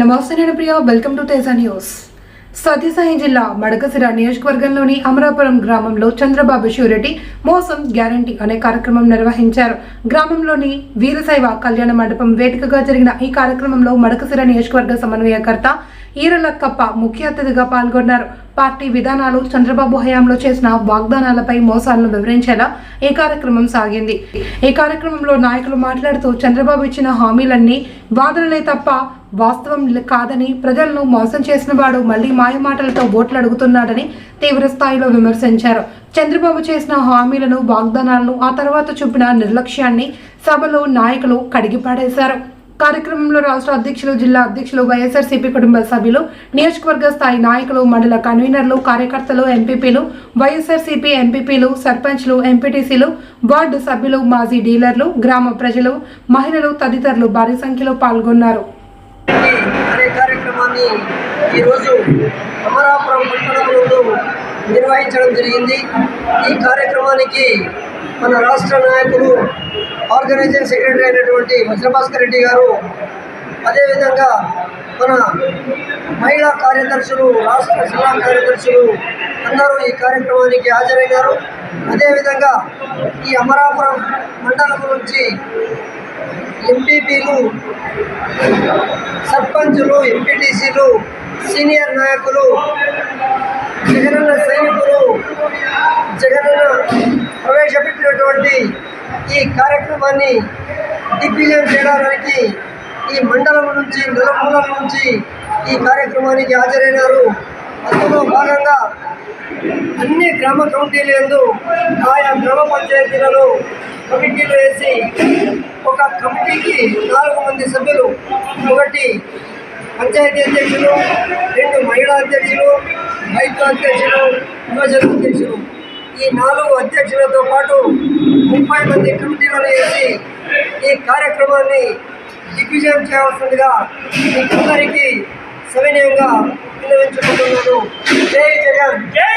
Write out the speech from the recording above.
నమస్తే నేను Priya welcome to Teja news Satyasai జిల్లా మడకసిర నియోజకవర్గంలోని అమరాపురం గ్రామంలో చంద్రబాబు షూరిటీ మోసం గ్యారంటీ అనే కార్యక్రమం నిర్వహించారు. గ్రామంలోని వీరశైవ కళ్యాణ మండపం వేదికగా జరిగిన ఈ కార్యక్రమంలో మడకసిర నియోజకవర్గ సమన్వయకర్త ఈరలక్కప్ప ముఖ్య అతిథిగా పాల్గొన్నారు. పార్టీ విధానాలు చంద్రబాబు హయాంలో చేసిన వాగ్దానాలపై మోసాలను వివరించేలా ఈ కార్యక్రమం సాగింది. ఈ కార్యక్రమంలో నాయకులు మాట్లాడుతూ చంద్రబాబు ఇచ్చిన హామీలన్నీ వాదనలే తప్ప వాస్తవం కాదని ప్రజలను మోసం చేసిన వాడు మళ్ళీ మాయమాటలతో ఓట్లు అడుగుతున్నాడని తీవ్ర స్థాయిలో విమర్శించారు. చంద్రబాబు చేసిన హామీలను వాగ్దానాలను ఆ తర్వాత చూపిన నిర్లక్ష్యాన్ని సభలో నాయకులు కడిగిపాడేశారు. కార్యక్రమంలో రాష్ట్ర అధ్యక్షులు జిల్లా అధ్యక్షులు వైఎస్ఆర్సీపీ కుటుంబ సభ్యులు నియోజకవర్గ స్థాయి నాయకులు మండల కన్వీనర్లు కార్యకర్తలు ఎంపీపీలు వైఎస్ఆర్సీపీ ఎంపీపీలు సర్పంచ్లు ఎంపీటీసీలు వార్డు సభ్యులు మాజీ డీలర్లు గ్రామ ప్రజలు మహిళలు తదితరులు భారీ సంఖ్యలో పాల్గొన్నారు. నిర్వహించడం జరిగింది. ఈ కార్యక్రమానికి మన రాష్ట్ర నాయకులు ఆర్గనైజింగ్ సెక్రటరీ అయినటువంటి వజ్రభాస్కర్ రెడ్డి గారు అదేవిధంగా మన మహిళా కార్యదర్శులు రాష్ట్ర జిల్లా కార్యదర్శులు అందరూ ఈ కార్యక్రమానికి హాజరైనారు అదేవిధంగా ఈ అమరాపురం మండలం నుంచి ఎంపీపీలు సర్పంచులు ఎంపీటీసీలు సీనియర్ నాయకులు జగనన్న సైనికులు జగన్లో ప్రవేశపెట్టినటువంటి ఈ కార్యక్రమాన్ని దిగ్విజయం చేయడానికి ఈ మండలం నుంచి నలుమూలల నుంచి ఈ కార్యక్రమానికి హాజరైనారు. అందులో భాగంగా అన్ని గ్రామ కమిటీలు ఎందు ఆయా గ్రామ పంచాయతీలలో కమిటీలు వేసి ఒక కమిటీకి నాలుగు మంది సభ్యులు ఒకటి పంచాయతీ అధ్యక్షులు రెండు మహిళా అధ్యక్షులు రైతు అధ్యక్షులు యువజన అధ్యక్షులు ఈ నాలుగు అధ్యక్షులతో పాటు ముప్పై మంది కమిటీలను వేసి ఈ కార్యక్రమాన్ని దిగ్విజయం చేయాల్సిందిగా మీకందరికీ సవినయంగా విన్నవించుకుంటున్నాను. జై జగన్! జై